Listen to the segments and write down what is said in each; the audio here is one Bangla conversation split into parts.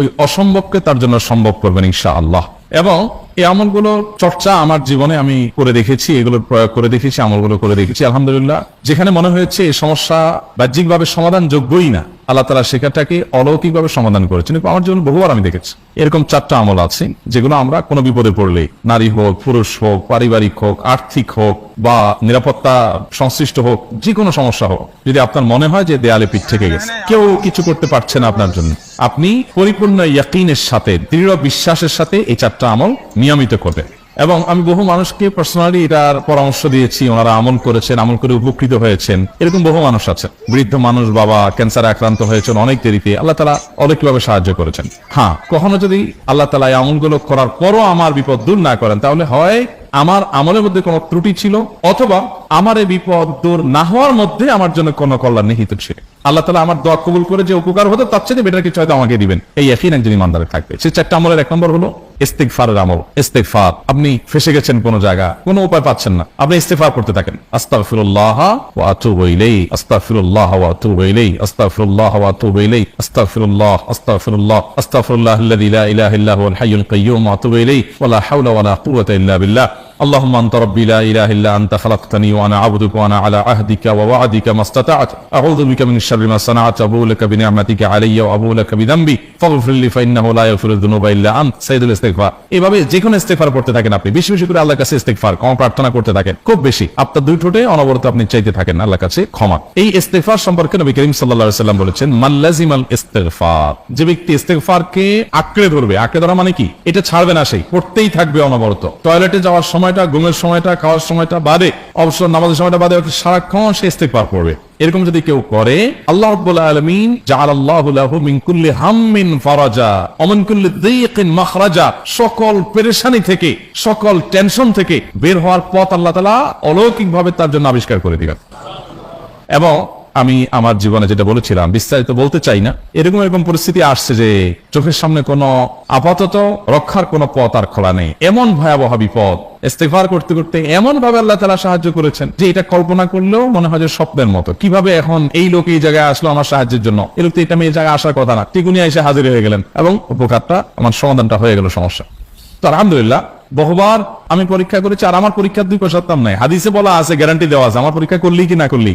ওই অসম্ভবকে তার জন্য সম্ভব করবেন ইনশা আল্লাহ এবং এই আমলগুলো চর্চা আমার জীবনে আমি করে দেখেছি, এগুলো প্রয়োগ করে দেখেছি, আমলগুলো করে দেখেছি। আলহামদুলিল্লাহ, যেখানে মনে হয়েছে এই সমস্যা বাহ্যিকভাবে সমাধান যোগ্যই না। আল্লাহ তালা সেখানটাকে অলৌকিকভাবে সমাধান করেছেন। আমার জীবনে বহুবার আমি দেখেছি। এরকম চারটা আমল আছে, যেগুলো আমরা কোনো বিপদে পড়লে, নারী হোক, পুরুষ হোক, পারিবারিক হোক, আর্থিক হোক বা নিরাপত্তা সংশ্লিষ্ট হোক যে কোনো সমস্যা হোক, যদি আপনার মনে হয় যে দেয়ালে পিঠ থেকে গেছে, কেউ কিছু করতে পারছে না আপনার জন্য, আপনি পরিপূর্ণ ইয়াকিনের সাথে, দৃঢ় বিশ্বাসের সাথে এই চারটা আমল নিয়মিত করবেন। এবং আমি বহু মানুষকে পার্সোনালি এটার পরামর্শ দিয়েছি, ওনারা আমল করেছেন, আমল করে উপকৃত হয়েছেন। এরকম বহু মানুষ আছে বৃদ্ধ মানুষ, বাবা ক্যান্সারে আক্রান্ত হয়েছেন অনেক দেরিতে। আল্লাহ তালা অনেকভাবে সাহায্য করেছেন। হ্যাঁ কখনো যদি আল্লাহ তালা এই আমলগুলো করার পরও আমার বিপদ দূর না করেন, তাহলে হয় আমার আমলের মধ্যে কোনো ত্রুটি ছিল, অথবা আমার এই বিপদ দূর না হওয়ার মধ্যে আমার জন্য কোনো কল্যাণ নিহিত ছিল। আল্লাহ তালা আমার দোয়া কবুল করে যে উপকার হতো, তার চেয়ে বেটার কিছু হয়তো আমাকে দিবেন। এই একই একজন ইমানদারে থাকবে। সে চারটা আমলের এক নম্বর হলো ইস্তেকফারের আমল ইস্তেকফার আপনি ফেসে গেছেন কোনো জায়গা কোনো উপায় পাচ্ছেন না। আপনি ইস্তেফার করতে থাকেন। আস্তাগফিরুল্লাহ ওয়া আতুবু ইলাইহি, আস্তাগফিরুল্লাহ ওয়া আতুবু ইলাইহি, আস্তাগফিরুল্লাহ ওয়া আতুবু ইলাইহি, আস্তাগফিরুল্লাহ আস্তাগফিরুল্লাহ আস্তাগফিরুল্লাহ আল্লাযী লা ইলাহা ইল্লা হুয়াল হাইয়ুল কাইয়্যুম ওয়া লা হাওলা ওয়া লা কুওয়াতা ইল্লা বিল্লাহ। اللهم انت ربي لا اله الا انت خلقتني وانا عبدك وانا على عهدك ووعدك ما استطعت اعوذ بك من ما صنعت ابو لك بنعمتك علي وابو لك بذنبي فاغفر لي فانه لا يغفر الذنوب الا انت এভাবে যে ইস্তেগফার করতে থাকেন আপনি, বেশি বেশি করে আল্লাহর কাছে ইস্তেগফার প্রার্থনা করতে থাকেন, খুব বেশি। আপনার দুই ঠোঁটে অনবরত আপনি চাইতে থাকেন আল্লাহর কাছে ক্ষমা। এই ইস্তেগফার সম্পর্কে নবী করিম সাল্লাল্লাহু আলাইহি সাল্লাম বলেছেন মাল্লাজিমাল ইস্তেগফার যে ব্যক্তি ইস্তেগফারকে আঁকড়ে ধরবে, আঁকড়ে ধরা মানে কি? এটা ছাড়বে না সেই পড়তেই থাকবে অনবরত। টয়লেটে যাওয়ার সময় সময়টা, ঘুমের সময়টা, খাওয়ার সময়টা বাদে অবসর নামাজের সময়টা বাদে সারাক্ষণ সে ইস্তেগফার করবে। এরকম যদি কেউ করে, আল্লাহ আলামিন মিন ফারাজা সকল পেরেশানি থেকে, সকল টেনশন থেকে বের হওয়ার পথ আল্লাহ তাআলা অলৌকিকভাবে তার জন্য আবিষ্কার করে দিবেন এবং আমি আমার জীবনে যেটা বলেছিলাম, বিস্তারিত বলতে চাই না। এরকম এরকম পরিস্থিতি আসছে যে চোখের সামনে কোনো আপাতত রক্ষার কোনো পথ আর খোলা নেই। এমন ভয়াবহ বিপদ ইস্তেফার করতে করতে এমন ভাবে আল্লাহ তালা সাহায্য করেছেন যে এটা কল্পনা করলেও মনে হয় যে স্বপ্নের মতো। কীভাবে এখন এই লোক এই জায়গায় আসলো আমার সাহায্যের জন্য? এই লোক তো এটা এই জায়গায় আসার কথা না। টিকুনি এসে হাজির হয়ে গেলেন এবং উপকারটা, আমার সমাধানটা হয়ে গেল সমস্যা। তো আলহামদুলিল্লাহ, বহুবার আমি পরীক্ষা করেছি আর আমার পরীক্ষার দুই পয়সাতাম নাই। হাদিসে বলা আছে গ্যারান্টি দেওয়া আছে। আমার পরীক্ষা করলি কি না করলি?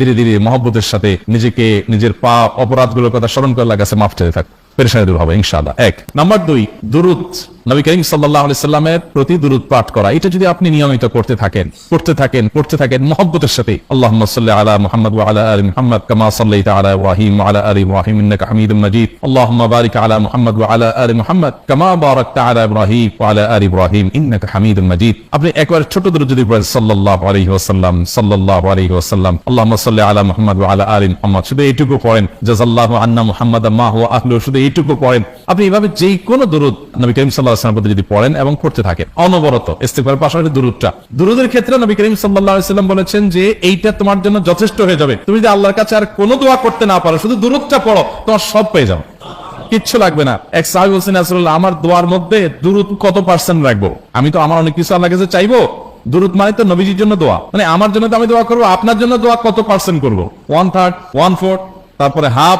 ধীরে ধীরে মহব্বতের সাথে নিজেকে, নিজের পা অপরাধগুলোর কথা স্মরণ করে কাছে মাফ চাইতে থাক। পেরেশানি দূর হবে এক। নাম্বার দুই নবী করিম সাল্লাহ প্রতি পাঠ করা। এটা যদি আপনি নিয়মিত করতে থাকেন করতে থাকেন করতে থাকেন, মহব্বতের সাথে আল্লাহ সাল্লাহ আলা মুহাম্মদ আলা আলি মুহাম্মদ কামা সাল্লাইতা আলা ইব্রাহিম ওয়া আলা আলি ইন্নাকা হামিদুম মাজিদ। আল্লাহুম্মা বারিক আলা মুহাম্মদ আলা আলি মুহাম্মদ কামা আলা ইব্রাহিম আলা আলি ইব্রাহিম হামিদুম মাজিদ। আপনি একবার ছোট দুরুদ যদি পড়েন আলাইহি ওয়াসাল্লাম, সাল্লাল্লাহু আলাইহি ওয়াসাল্লাম, আল্লাহুম্মা সাল্লি আলা মুহাম্মদ আলা আলি মুহাম্মদ। শুধু এইটুকু পড়েন, জাযাল্লাহু আন্না মুহাম্মাদ আহলু শুধু এইটুকু পড়েন। আপনি এইভাবে যেই কোনো দুরুদ নবী করিম সাল্লাল্লাহু আলাইহি যদি পড়েন এবং করতে থাকেন, অনবরত ইস্তেগফারের পাশাপাশি দুরুদটা। দুরুদের ক্ষেত্রে নবী করিম আলাইহি বলেছেন যে, এইটা তোমার জন্য যথেষ্ট হয়ে যাবে। তুমি যদি আল্লাহর কাছে আর কোনো দোয়া করতে না পারো, শুধু দুরুদটা পড়ো, তোমার সব পেয়ে যাও কিচ্ছু লাগবে না। এক সাহেব হোসেন আমার দোয়ার মধ্যে দুরুদ কত পার্সেন্ট রাখব? আমি তো আমার অনেক কিছু আল্লাহ কাছে চাইব। দুরুদ মানে তো নবীজির জন্য দোয়া। মানে আমার জন্য তো আমি দোয়া করব, আপনার জন্য দোয়া কত পার্সেন্ট করব? ওয়ান থার্ড ওয়ান ফোর্থ তারপরে হাফ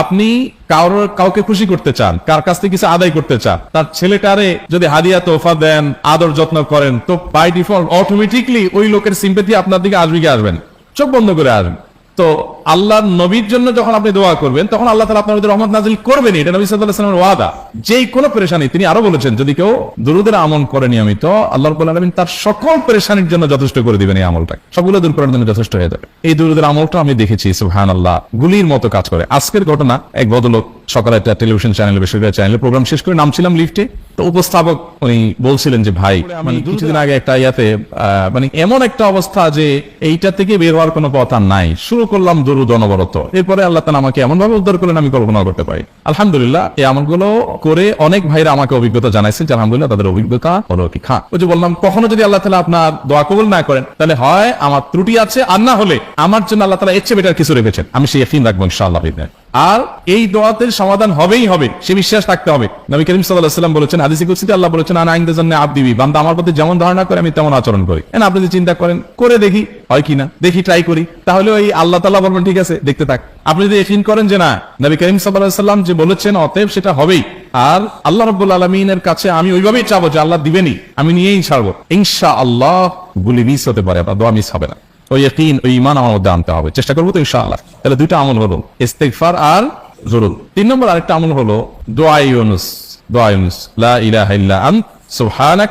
আপনি কারোর কাউকে খুশি করতে চান, কার কাছ থেকে কিছু আদায় করতে চান, তার ছেলেটারে যদি হাদিয়া তোফা দেন, আদর যত্ন করেন, তো বাই ডিফল্ট অটোমেটিকলি ওই লোকের সিম্পেথি আপনার দিকে আসবে আসবেন চোখ বন্ধ করে আসবেন তো আল্লাহর নবীর জন্য যখন আপনি দোয়া করবেন তখন আল্লাহ তালা আপনার রহমত নাজিল করবেন এটা নবী সাল্লাহ সাল্লামের ওয়াদা। যেই কোনো পেরেশানি তিনি আরও বলেছেন যদি কেউ দুরুদের আমল করে নিয়মিত আল্লাহ আলমিন তার সকল পেরেশানির জন্য যথেষ্ট করে দিবেন এই আমলটা সবগুলো দূর করার জন্য যথেষ্ট হয়ে যাবে। এই দুরুদের আমলটা আমি দেখেছি সুহান আল্লাহ গুলির মতো কাজ করে। আজকের ঘটনা এক ভদ্রলোক সকালে একটা টেলিভিশন চ্যানেল বেসরকারি চ্যানেলে প্রোগ্রাম শেষ করে নামছিলাম লিফটে। তো উপস্থাপক উনি বলছিলেন যে ভাই মানে কিছুদিন আগে একটা ইয়াতে আহ, মানে এমন একটা অবস্থা যে এইটা থেকে বের হওয়ার কোনো পথ আর নাই। শুরু করলাম দরুদ অনবরত। এরপরে আল্লাহ তালা আমাকে এমন ভাবে উদ্ধার করলেন, আমি কল্পনা করতে পারি। আলহামদুলিল্লাহ, এই আমলগুলো করে অনেক ভাইরা আমাকে অভিজ্ঞতা জানাইছেন যে আলহামদুলিল্লাহ তাদের অভিজ্ঞতা হলো কি। খা ওই যে বললাম, কখনো যদি আল্লাহ তালা আপনার দোয়া কবল না করেন, তাহলে হয় আমার ত্রুটি আছে, আর না হলে আমার জন্য আল্লাহ তালা এর চেয়ে বেটার কিছু রেখেছেন। আমি সেই এফিন রাখব ইনশাআল্লাহ। আর এই দোয়াতের সমাধান হবেই হবে, সে বিশ্বাস থাকতে হবে। নবী করিম সাল্লাম বলেছেন, হাদিসে কুসিতে আল্লাহ বলেছেন, আনা আইনদের জন্য আপ দিবি বান্দা আমার প্রতি যেমন ধারণা করে, আমি তেমন আচরণ করি। আপনি যদি চিন্তা করেন, করে দেখি, হয় কিনা দেখি ট্রাই করি। তাহলে ওই আল্লাহ তাল্লাহ বলবেন, ঠিক আছে, দেখতে থাক। আপনি যদি এফিন করেন যে না, নবী করিম সাল্লাম যে বলেছেন, অতএব সেটা হবেই। আর আল্লাহ রব্বুল আলমিনের কাছে আমি ওইভাবেই চাবো যে আল্লাহ দিবেনি আমি নিয়েই ছাড়বো। ইনশা আল্লাহ গুলি মিস হতে পারে, আপনার দোয়া মিস হবে না। ওই ইকিন ওই ইমান আমার মধ্যে আনতে হবে। চেষ্টা করব তো ইনশাআল্লাহ। তাহলে দুইটা আমল হলো ইস্তেকফার আর জরুর তিন নম্বর আরেকটা আমল হলো, দোয়া ইউনুস দোয়া ইউনুস, লা ইলাহা ইল্লা আন সুবহানাক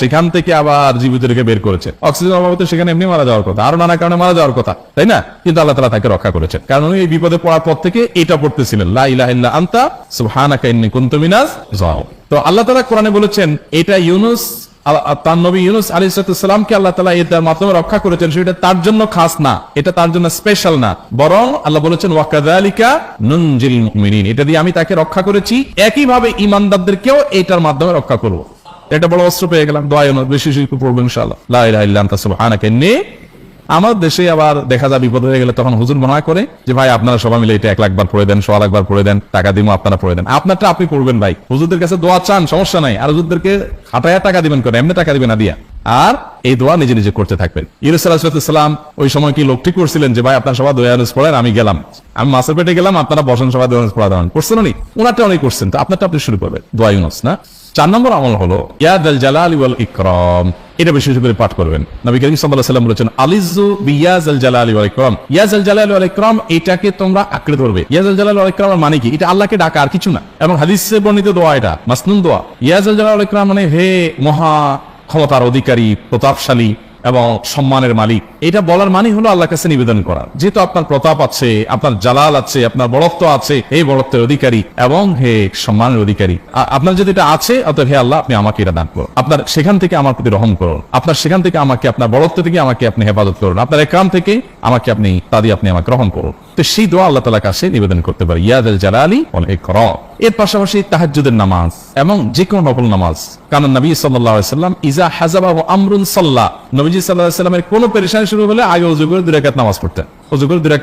সেখান থেকে আবার জীবিত রেখে বের করেছে। অক্সিজেন অভাবে সেখানে এমনি মারা যাওয়ার কথা। আরও নানা কারণে মারা যাওয়ার কথা, তাই না? কিন্তু আল্লাহ তালা তাকে রক্ষা করেছেন। কারণ এই বিপদে পড়ার পর থেকে এটা পড়তেছিলেন, লা ইলাহা ইল্লা আনতা, সুবহানাকা ইন্নী কুনতু মিনাজ জালিমিন তো আল্লাহ তালা কোরআনে বলেছেন, এটা ইউনুস তার নবী ইউনুস আলী সালামকে আল্লাহ তালা এটার মাধ্যমে রক্ষা করেছেন। সেটা তার জন্য খাস না, এটা তার জন্য স্পেশাল না। বরং আল্লাহ বলেছেন ওয়াকাদালিকা নুনজিল এটা দিয়ে আমি তাকে রক্ষা করেছি। একইভাবে ইমানদারদেরকেও এটার মাধ্যমে রক্ষা করব। এটা বড় অস্ত্র পেয়ে গেলাম দোয়া বেশি বেশি পড়ব ইন্নী। আমার দেশে আবার দেখা যায় বিপদ হয়ে গেলে তখন হুজুর মনে করে যে, ভাই, আপনারা সবাই মিলে এটা এক লাখ বার পড়ে দেন সোয়া লাখ বার পড়ে দেন, টাকা দিব আপনারা পড়ে দেন। আপনারটা আপনি পড়বেন ভাই। হুজুরদের কাছে দোয়া চান, সমস্যা নাই। আর হুজুরদেরকে হাটায়া টাকা দিবেন করে এমনি টাকা দিবেন না, দিয়া। আর এই দোয়া নিজে নিজে করতে থাকবেন। ইরুসালাম ওই সময় কি লোক ঠিক করছিলেন যে, ভাই, আপনার সবাই দোয়া পড়েন, আমি গেলাম। আমি মাসের পেটে গেলাম, আপনারা বসেন, সবাই দোয়া পড়া দেওয়ান করছেন উনি। ওনারটা অনেক করছেন। তো আপনারটা আপনি শুরু করবেন দোয়া ইউনুস না? চার নম্বর আমল হলো ইয়াদ জালাল ইকরম। এটা বেশি বেশি করে পাঠ করবেন। নবী করিম সাল্লাল্লাহু আলাইহি বলেছেন আলিজু বিয়াজ আল জালাল ওয়াল ইকরাম। ইয়াজ আল জালাল এটাকে তোমরা আঁকড়ে ধরবে। ইয়াজ আল জালাল মানে কি? এটা আল্লাহকে ডাকা আর কিছু না। এবং হাদিসে বর্ণিত দোয়া এটা, মাসনুন দোয়া। ইয়াজ আল জালাল মানে হে মহা ক্ষমতার অধিকারী, প্রতাপশালী এবং সম্মানের মালিক। এটা বলার মানে হলো আল্লাহর কাছে নিবেদন করা। যেহেতু আপনার প্রতাপ আছে, আপনার জালাল আছে, আপনার বড়ত্ব আছে, এই বড়ত্বের অধিকারী এবং হে সম্মানের অধিকারী আপনার যদি এটা আছে, অতএব হে আল্লাহ, আপনি আমাকে এটা দান করুন। আপনার সেখান থেকে আমার প্রতি রহম করুন। আপনার সেখান থেকে আমাকে, আপনার বড়ত্ব থেকে আমাকে আপনি হেফাজত করুন। আপনার একরাম থেকে আমাকে আপনি তাদি আপনি আমাকে গ্রহণ করুন। তো সেই দোয়া আল্লাহ তালা কাছে নিবেদন করতে পারি। ইয়াদ জালালি অনেক এর পাশাপাশি তাহাজ্জুদের নামাজ। এবং যে কোনো নকল নামাজ। কারণ নবী সাল্লাম, ইজা হাজাবা ওয়া আমরুন সাল্লাহ নবীজি আলাইহি সাল্লামের কোনো পেরেশানি শুরু হলে আগে ওযু করে দুই রাকাত নামাজ পড়তেন। ওযু করে দুই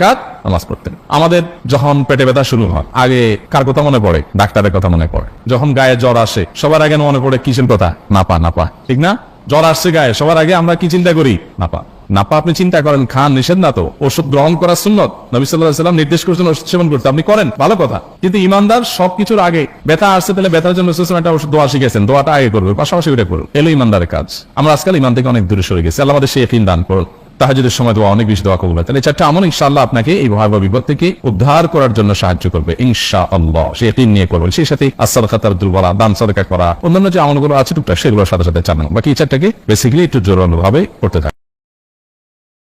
নামাজ পড়তেন। আমাদের যখন পেটে ব্যথা শুরু হয়, আগে কার কথা মনে পড়ে? ডাক্তারের কথা মনে পড়ে। যখন গায়ে জ্বর আসে, সবার আগে মনে পড়ে, কিসের কথা? নাপা নাপা। ঠিক না? জ্বর আসছে গায়ে, সবার আগে আমরা কি চিন্তা করি? নাপা। নাপা আপনি চিন্তা করেন, খান নিষেধ না তো। ওষুধ গ্রহণ করার সুন্নত। নবী সাল্লাহ সাল্লাম নির্দেশ করেছেন ওষুধ সেবন করতে। আপনি করেন, ভালো কথা। কিন্তু ইমানদার সবকিছুর আগে ব্যথা আসছে তাহলে ব্যথার জন্য একটা ওষুধ দোয়া শিখেছেন। দোয়াটা আগে করবে, পাশাপাশি ওটা করুন। এলো ইমানদারের কাজ। আমরা আজকাল ইমান থেকে অনেক দূরে সরে গেছি। আল্লাহ আমাদের সেই দান করুন। তাহাজুদের সময় দোয়া অনেক বেশি দোয়া হয়। তাহলে চারটা আমল ইনশাআল্লাহ আপনাকে এই ভয়াবহ বিপদ থেকে উদ্ধার করার জন্য সাহায্য করবে ইনশা আল্লাহ সে তিন নিয়ে করবে সেই সাথে আসার খাতার দুর্বলা, দান সদকা করা, অন্যান্য যে আমলগুলো আছে টুকটাক, সেগুলোর সাথে সাথে চালানো। বাকি চারটাকে বেসিক্যালি একটু ভাবে করতে থাকে